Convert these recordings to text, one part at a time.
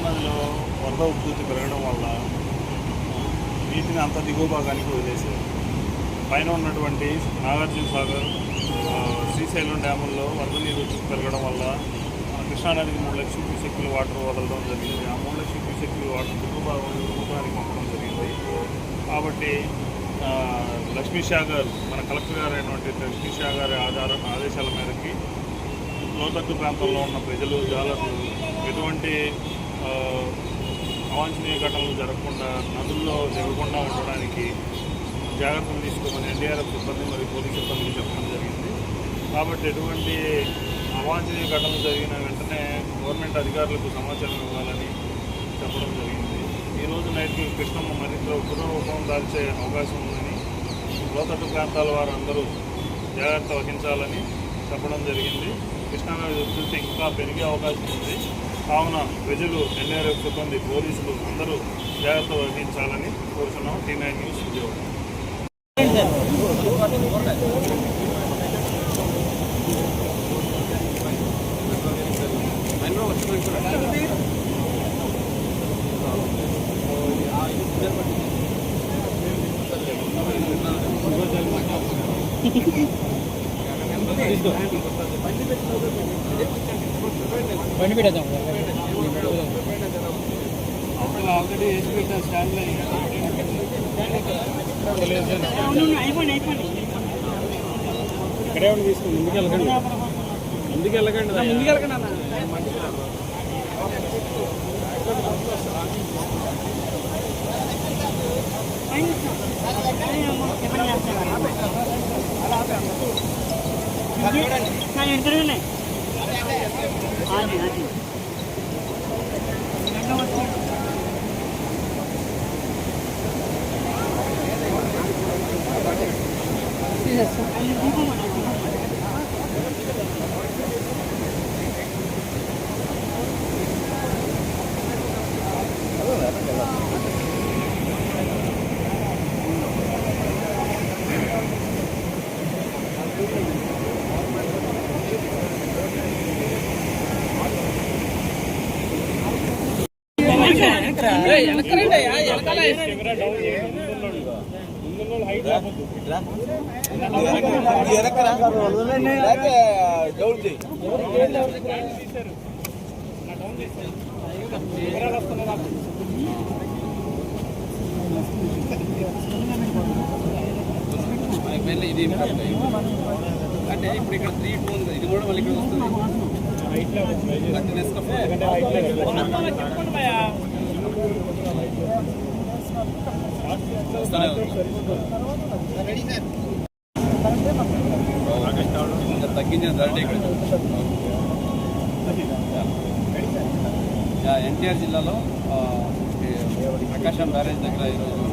కృష్ణానదిలో వరద ఉధృతి పెరగడం వల్ల నీటిని అంత దిగువ భాగానికి వదిలేశారు పైన ఉన్నటువంటి నాగార్జున సాగర్ శ్రీశైలం డ్యాముల్లో వరద నీరు పెరగడం వల్ల కృష్ణానదికి మూడు లక్షల క్యూసెక్కులు వాటర్ వదలడం జరిగింది. ఆ మూడు లక్షల క్యూసెక్కులు వాటర్ దిగువ భాగం దిగువ పంపడం జరిగింది. కాబట్టి ఆ, లక్ష్మీ సాగర్ మన కలెక్టర్ గారు అయినటువంటి లక్ష్మీ సాగర్ ఆధార ఆదేశాల మేరకి లోతట్టు ప్రాంతంలో ఉన్న ప్రజలు జాలర్లు ఎటువంటి అవాంఛనీయ ఘటనలు జరగకుండా నదుల్లో దిగకుండా ఉండడానికి జాగ్రత్తలు తీసుకోమని ఎన్డీఆర్ఎఫ్ సిబ్బంది మరియు పోలీస్ సిబ్బందికి చెప్పడం జరిగింది. కాబట్టి ఎటువంటి అవాంఛనీయ ఘటనలు జరిగిన వెంటనే గవర్నమెంట్ అధికారులకు సమాచారం ఇవ్వాలని చెప్పడం జరిగింది. ఈరోజు నైట్కి కృష్ణమ్మ మరింత పునరూపం దాల్చే అవకాశం ఉందని లోతట్టు ప్రాంతాల వారందరూ జాగ్రత్త వహించాలని చెప్పడం జరిగింది. కృష్ణా ఉధృతి ఇంకా పెరిగే అవకాశం ఉంది. కావున ప్రజలు ఎన్ఆర్ఎఫ్ సిబ్బంది పోలీసులు అందరూ జాగ్రత్త వహించాలని కోరుతున్నాం టీ నైన్ న్యూస్ విజయవాడ. బండి పెట్టేద్దాం. ఆల్రెడీ వేసి పెట్టాను స్టాండ్లో ఇక్కడే ఉండి ముందుకు వెళ్ళకండి. ముందుకు వెళ్ళకండి. ముందుకు వెళ్ళకండి అన్న. ఇంటర్వ్యూనే. అది అది. ఇది అంటే ఇప్పుడు ఇక్కడ త్రీ టూ ఉంది ఇది కూడా మళ్ళీ ఇక్కడ వస్తుంది తగ్గించిన ధరటే ఇక్కడ ఎన్టీఆర్ జిల్లాలో ప్రకాశం బ్యారేజ్ దగ్గర ఈరోజు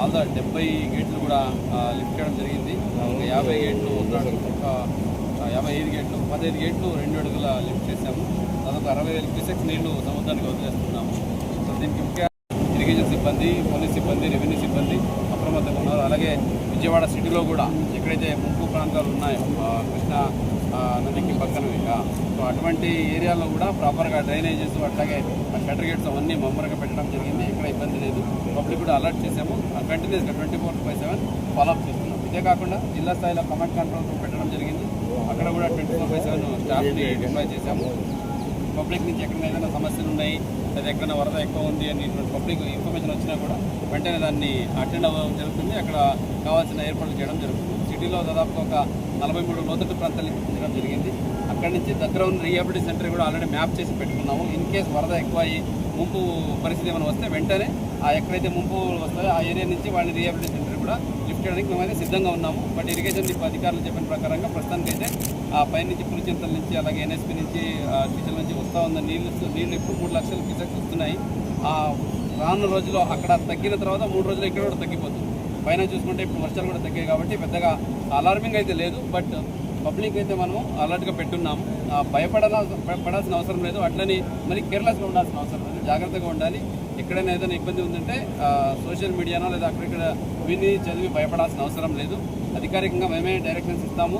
ఆల్ ద డెబ్బై గేట్లు కూడా లిఫ్ట్ చేయడం జరిగింది. ఒక యాభై గేట్లు ఒక యాభై ఐదు గేట్లు పదహైదు గేట్లు రెండు అడుగుల లిఫ్ట్ చేశాము. దాదాపు అరవై వేల క్యూసెక్స్ నీళ్ళు సముద్రానికి వదిలేస్తున్నాము. దీనికి ముఖ్య ఇరిగేషన్ సిబ్బంది పోలీస్ సిబ్బంది రెవెన్యూ సిబ్బంది అప్రమత్తంగా ఉన్నారు. అలాగే విజయవాడ సిటీలో కూడా ఎక్కడైతే ముంపు ప్రాంతాలు ఉన్నాయో కృష్ణా నదికి పక్కన సో అటువంటి ఏరియాలో కూడా ప్రాపర్గా డ్రైనేజెస్ అట్లాగే షటర్ గేట్స్ అవన్నీ మమ్మరగా పెట్టడం జరిగింది. ఎక్కడ ఇబ్బంది లేదు. పబ్లిక్ కూడా అలర్ట్ చేసాము కంటిన్యూస్గా twenty four by seven follow up చేస్తున్నాం. ఇదే కాకుండా జిల్లా స్థాయిలో కమాండ్ కంట్రోల్ పెట్టడం జరిగింది. అక్కడ కూడా ట్వంటీ ఫోర్ బై సెవెన్ స్టాఫ్ని డిప్లాయ్ చేశాము. పబ్లిక్ నుంచి ఎక్కడైనా ఏదైనా సమస్యలు ఉన్నాయి లేదా ఎక్కడైనా వరద ఎక్కువ ఉంది అని పబ్లిక్ ఇన్ఫర్మేషన్ వచ్చినా కూడా వెంటనే దాన్ని అటెండ్ అవ్వడం జరుగుతుంది. అక్కడ కావాల్సిన ఏర్పాట్లు చేయడం జరుగుతుంది. సిటీలో దాదాపు ఒక నలభై మూడు లోతట్టు ప్రాంతాలు చూపించడం జరిగింది. అక్కడి నుంచి దగ్గర ఉన్న రీహాబిలిటీ సెంటర్ కూడా ఆల్రెడీ మ్యాప్ చేసి పెట్టుకున్నాము. ఇన్ కేస్ వరద ఎక్కువ అయ్యి ముంపు పరిస్థితి ఏమైనా వస్తే వెంటనే ఆ ఎక్కడైతే ముంపు వస్తాయో ఆ ఏరియా నుంచి వాళ్ళని రీహాబిలిటీ సెంటర్ కూడా లిఫ్ట్ చేయడానికి మేమైతే సిద్ధంగా ఉన్నాము. బట్ ఇరిగేషన్ డిపో అధికారులు చెప్పిన ప్రకారంగా ప్రస్తుతానికైతే ఆ పై నుంచి పులిచింతల నుంచి అలాగే ఎన్ఎస్పీ నుంచి టీచర్ల నుంచి వస్తూ ఉన్న నీళ్ళు నీళ్ళు ఇప్పుడు మూడు లక్షల క్యూసెక్స్ వస్తున్నాయి. ఆ రానున్న రోజుల్లో అక్కడ తగ్గిన తర్వాత మూడు రోజులు ఇక్కడ కూడా తగ్గిపోతుంది. పైన చూసుకుంటే ఇప్పుడు వర్షాలు కూడా తగ్గాయి కాబట్టి పెద్దగా అలార్మింగ్ అయితే లేదు. బట్ పబ్లిక్ అయితే మనము అలర్ట్గా పెట్టున్నాము. భయపడాల్సిన భయపడాల పడాల్సిన అవసరం లేదు. అట్లని మరి కేర్లెస్గా ఉండాల్సిన అవసరం లేదు. జాగ్రత్తగా ఉండాలి. ఎక్కడైనా ఏదైనా ఇబ్బంది ఉందంటే సోషల్ మీడియానో లేదా అక్కడిక్కడ విని చదివి భయపడాల్సిన అవసరం లేదు. అధికారికంగా మేమే డైరెక్షన్స్ ఇస్తాము.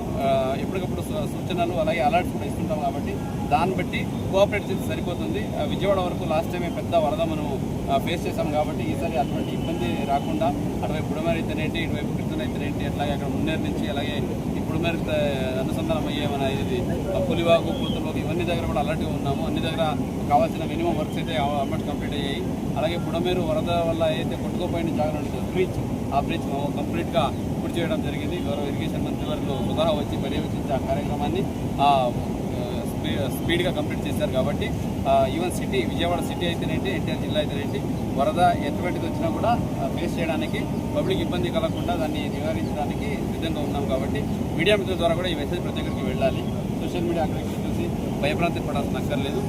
ఎప్పటికప్పుడు సూచనలు అలాగే అలర్ట్స్ కూడా ఇస్తుంటాం కాబట్టి దాన్ని బట్టి కోఆపరేట్ చేసి సరిపోతుంది. విజయవాడ వరకు లాస్ట్ టైమే పెద్ద వరద మనం ఫేస్ చేసాం కాబట్టి ఈసారి అటువంటి ఇబ్బంది రాకుండా అటువైపు బుడమేరు అయితేనేంటి ఇటువైపు కృష్ణ అయితేనేంటి అట్లాగే అక్కడ మున్నేరు నుంచి అలాగే ఇప్పుడు మేర అనుసంధానం అయ్యే మన ఇది పులివాగు పూతలోకి ఇవన్నీ దగ్గర కూడా అలర్ట్గా ఉన్నాము. అన్ని దగ్గర కావాల్సిన మినిమం వర్క్స్ అయితే ఆల్మోస్ట్ కంప్లీట్ అయ్యాయి. అలాగే బుడమేరు వరద వల్ల అయితే కొట్టుకోపోయిన జాగ్రత్త బ్రిడ్జ్ ఆ బ్రిడ్జ్ కంప్లీట్గా పూర్తి చేయడం జరిగింది. గౌరవ ఇరిగేషన్ మంత్రి వారు సుధారా వచ్చి పర్యవేక్షించి ఆ కార్యక్రమాన్ని స్పీడ్గా కంప్లీట్ చేశారు కాబట్టి ఈవెన్ సిటీ విజయవాడ సిటీ అయితేనేంటి ఎన్టీఆర్ జిల్లా అయితేనేంటి వరద ఎటువంటిది వచ్చినా కూడా ఫేస్ చేయడానికి పబ్లిక్ ఇబ్బంది కలగకుండా దాన్ని నివారించడానికి సిద్ధంగా ఉన్నాం కాబట్టి మీడియా మిత్రుల ద్వారా కూడా ఈ మెసేజ్ ప్రతి ఒక్కరికి వెళ్ళాలి. సోషల్ మీడియా అక్కడికి భయభ్రాంతి పడాల్సిన అక్కర్లేదు.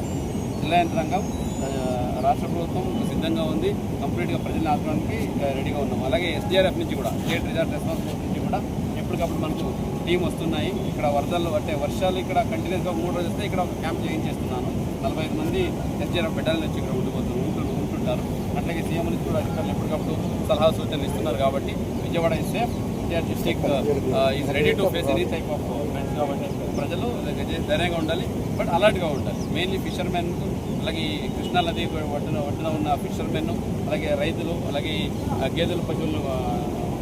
జిల్లా యంత్రాంగం రాష్ట్ర ప్రభుత్వం సిద్ధంగా ఉంది. కంప్లీట్గా ప్రజలను ఆపడానికి రెడీగా ఉన్నాం. అలాగే ఎస్డీఆర్ఎఫ్ నుంచి కూడా స్టేట్ రిజార్ట్ రెస్పాన్స్ ఫోర్స్ నుంచి కూడా ఎప్పటికప్పుడు మనకు టీం వస్తున్నాయి. ఇక్కడ వరదలు అంటే వర్షాలు ఇక్కడ కంటిన్యూస్గా మూడు రోజులు వస్తే ఇక్కడ ఒక క్యాంప్ చేయించేస్తున్నాను నలభై ఐదు మంది ఎస్డీఆర్ఎఫ్ బిడ్డల నుంచి ఇక్కడ ఉండిపోతున్నారు. ఉంటున్నారు ఉంటుంటారు. అట్లాగే సీఎం నుంచి కూడా అధికారులు ఎప్పటికప్పుడు సలహా సూచనలు ఇస్తున్నారు కాబట్టి విజయవాడ ఇస్తే Vijayawada district is ready to face any type of friends కాబట్టి ప్రజలు ధైర్యంగా ఉండాలి. బట్ అలర్ట్గా ఉండాలి. మెయిన్లీ ఫిషర్మెన్ అలాగే ఈ కృష్ణా నది ఒడ్డున ఒడ్డున ఉన్న ఫిషర్మెన్ అలాగే రైతులు అలాగే ఈ, గేదెలు పశువులు ఆ,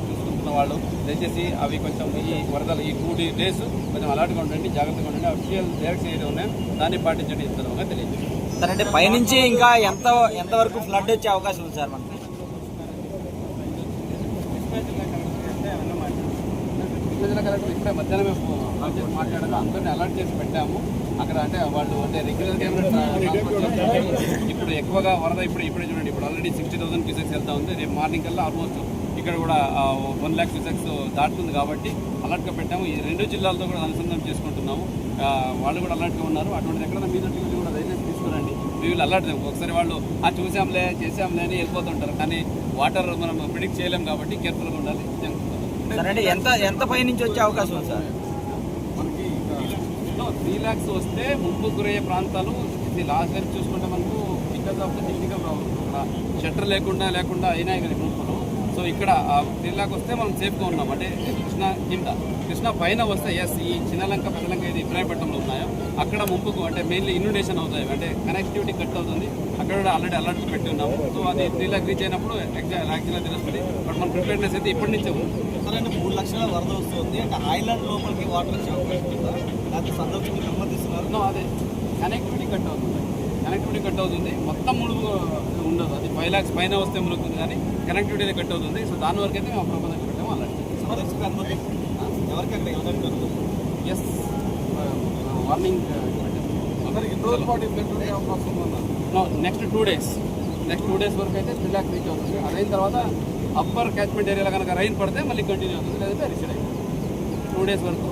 చూసుకుంటున్న వాళ్ళు దయచేసి అవి కొంచెం ఈ వరదలు ఈ టూ డేస్ కొంచెం అలర్ట్గా ఉండండి జాగ్రత్తగా ఉండండి. అఫీషియల్ డైరెక్షన్ ఏదో ఉన్నాయో దాన్ని పాటించండి ఇస్తున్నాం తెలియజేస్తాం సార్ అంటే పైనుంచి ఇంకా ఎంత ఎంత వరకు ఫ్లడ్ వచ్చే అవకాశం ఉంది సార్ మనకి? జిల్లా కలెక్టర్ ఇప్పుడే మధ్యాహ్నం మాట్లాడారు అందరినీ అలర్ట్ చేసి పెట్టాము. అక్కడ అంటే వాళ్ళు అంటే రెగ్యులర్ ఇప్పుడు ఎక్కువగా వరద ఇప్పుడు ఇప్పుడే చూడండి ఇప్పుడు ఆల్రెడీ సిక్స్టీ థౌసండ్ క్యూసెక్స్ వెళ్తా ఉంది. రేపు మార్నింగ్ కల్లా ఆల్మోస్ట్ ఇక్కడ కూడా వన్ ల్యాక్ క్యూసెక్స్ దాటుతుంది కాబట్టి అలర్ట్గా పెట్టాము. ఈ రెండు జిల్లాలతో కూడా అనుసంధానం చేసుకుంటున్నాము. వాళ్ళు కూడా అలర్ట్గా ఉన్నారు. అటువంటి ఎక్కడ మీద కూడా దయచేసి తీసుకురండి. వీళ్ళు అలర్ట్ ఒకసారి వాళ్ళు ఆ చూసాంలే చేసాంలే అని వెళ్ళిపోతుంటారు. కానీ వాటర్ మనం ప్రిడిక్ట్ చేయలేం కాబట్టి కేర్ఫుల్గా ఉండాలి. ఎంత ఎంత పైనుంచి వచ్చే అవకాశం ఉంది సార్? ల్యాక్స్ వస్తే ముంపు గురయ్యే ప్రాంతాలు ఇది లాస్ట్ టైం చూసుకుంటే మనకు because of the technical problem ఇక్కడ షట్టర్ లేకుండా లేకుండా అయినాయి కదా ముంపులు సో ఇక్కడ త్రీ ల్యాక్ వస్తే మనం సేఫ్గా ఉన్నాం. అంటే కృష్ణ కింద. కృష్ణ పైన వస్తే ఎస్ ఈ చిన్నలంక పెద్దలంక ఏది ఇబ్రాహీంపట్నంలో ఉన్నాయో? అక్కడ ముంపుకు అంటే మెయిన్లీ ఇన్యుడేషన్ అవుతాయి. అంటే కనెక్టివిటీ కట్ అవుతుంది. అక్కడ కూడా ఆల్రెడీ అలర్ట్ పెట్టి ఉన్నాము. సో అది త్రీ ల్యాక్ రీచ్ అయినప్పుడు యాక్చువల్గా తెలుస్తుంది బట్ మన ప్రిపేర్నెస్ అయితే ఇప్పటి నుంచే ఉంది. మూడు లక్షల వరద వస్తుంది. అంటే ఐలాండ్ లోపలికి వాటర్ వచ్చే అవకాశం లేకపోతే సందర్శకులు నెమ్మదిస్తున్నారు నో అదే. కనెక్టివిటీ కట్ అవుతుంది. కనెక్టివిటీ కట్ అవుతుంది. మొత్తం ములుగు ఉండదు. అది ఫైవ్ ల్యాక్స్ పైన వస్తే ములుగుతుంది కానీ కనెక్టివిటీ అయితే కట్ అవుతుంది. సో దాని వరకు అయితే మేము ప్రబంధం పెట్టాము అలాంటి సందర్శకులు అనుమతి ఎవరికి అక్కడ వెళ్ళడానికి అనుమతి yes warning no next two days next two days వరకు అయితే త్రీ ల్యాక్స్ రీచ్ అవుతుంది. అదైన తర్వాత అప్పర్ క్యాచ్మెంట్ ఏరియాలో కనుక రైన్ పడితే మళ్ళీ కంటిన్యూ అవుతుంది. లేదంటే రిసీడ్ అవుతుంది టూ డేస్ వరకు.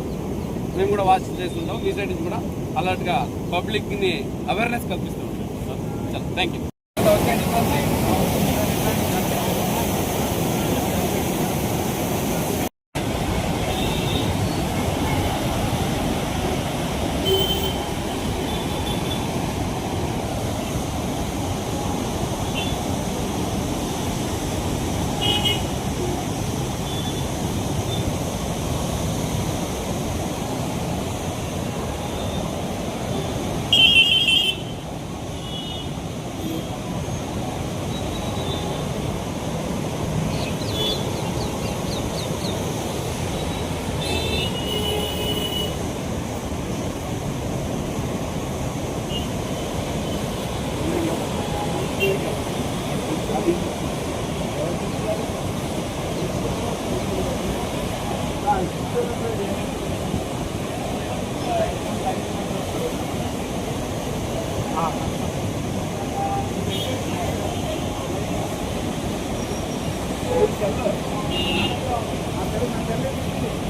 మేము కూడా వాచ్ చేస్తుంటాం. మీ సైడ్ నుంచి కూడా అలర్ట్గా పబ్లిక్ని అవేర్నెస్ కల్పిస్తూ ఉంటాం. థ్యాంక్ యూ ఆ తల్లి నా తల్లి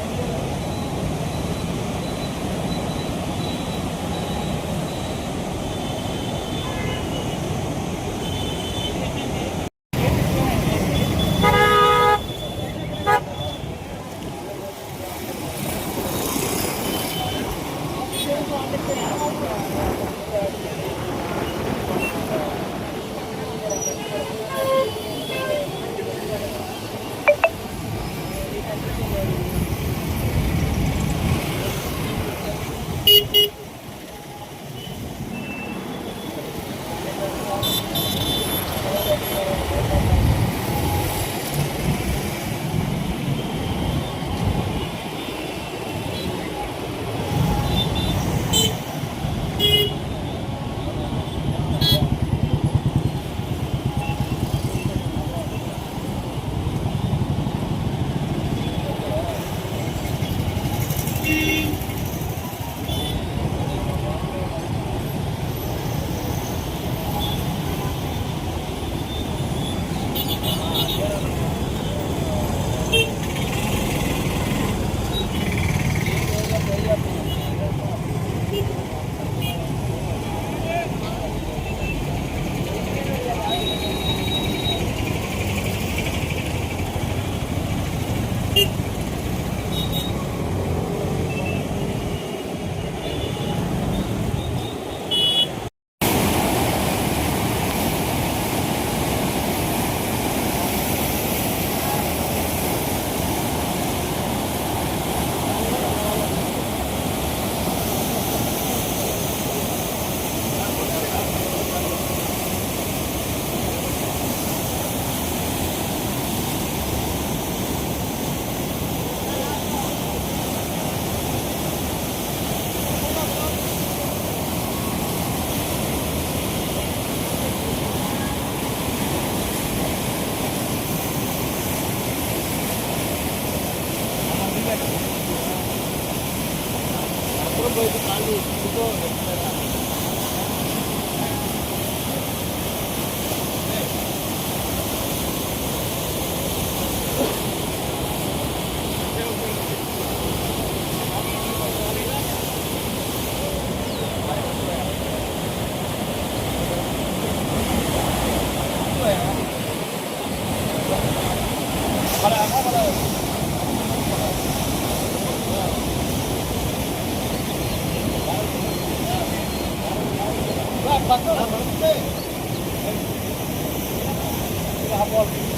Allah'a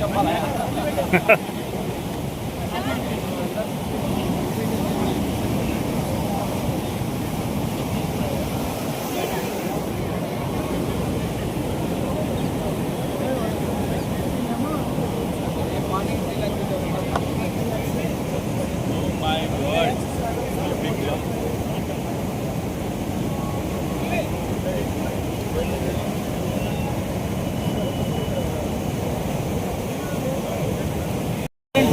చెప్పాలి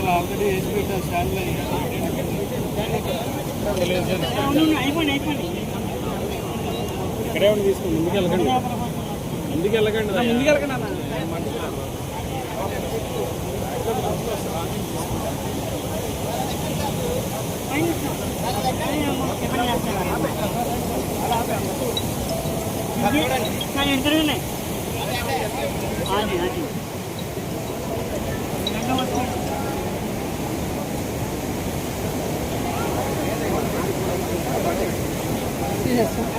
అవతల ఆల్రెడీ వేసి పెట్టాను స్టాండ్లో ఇక్కడే ఉండి తీసుకుని ముందుకు వెళ్ళకండి ముందుకు వెళ్ళకండి ముందుకు వెళ్ళకండి అన్న నేను ఇంటర్వ్యూనే అది అది తీసేస్తా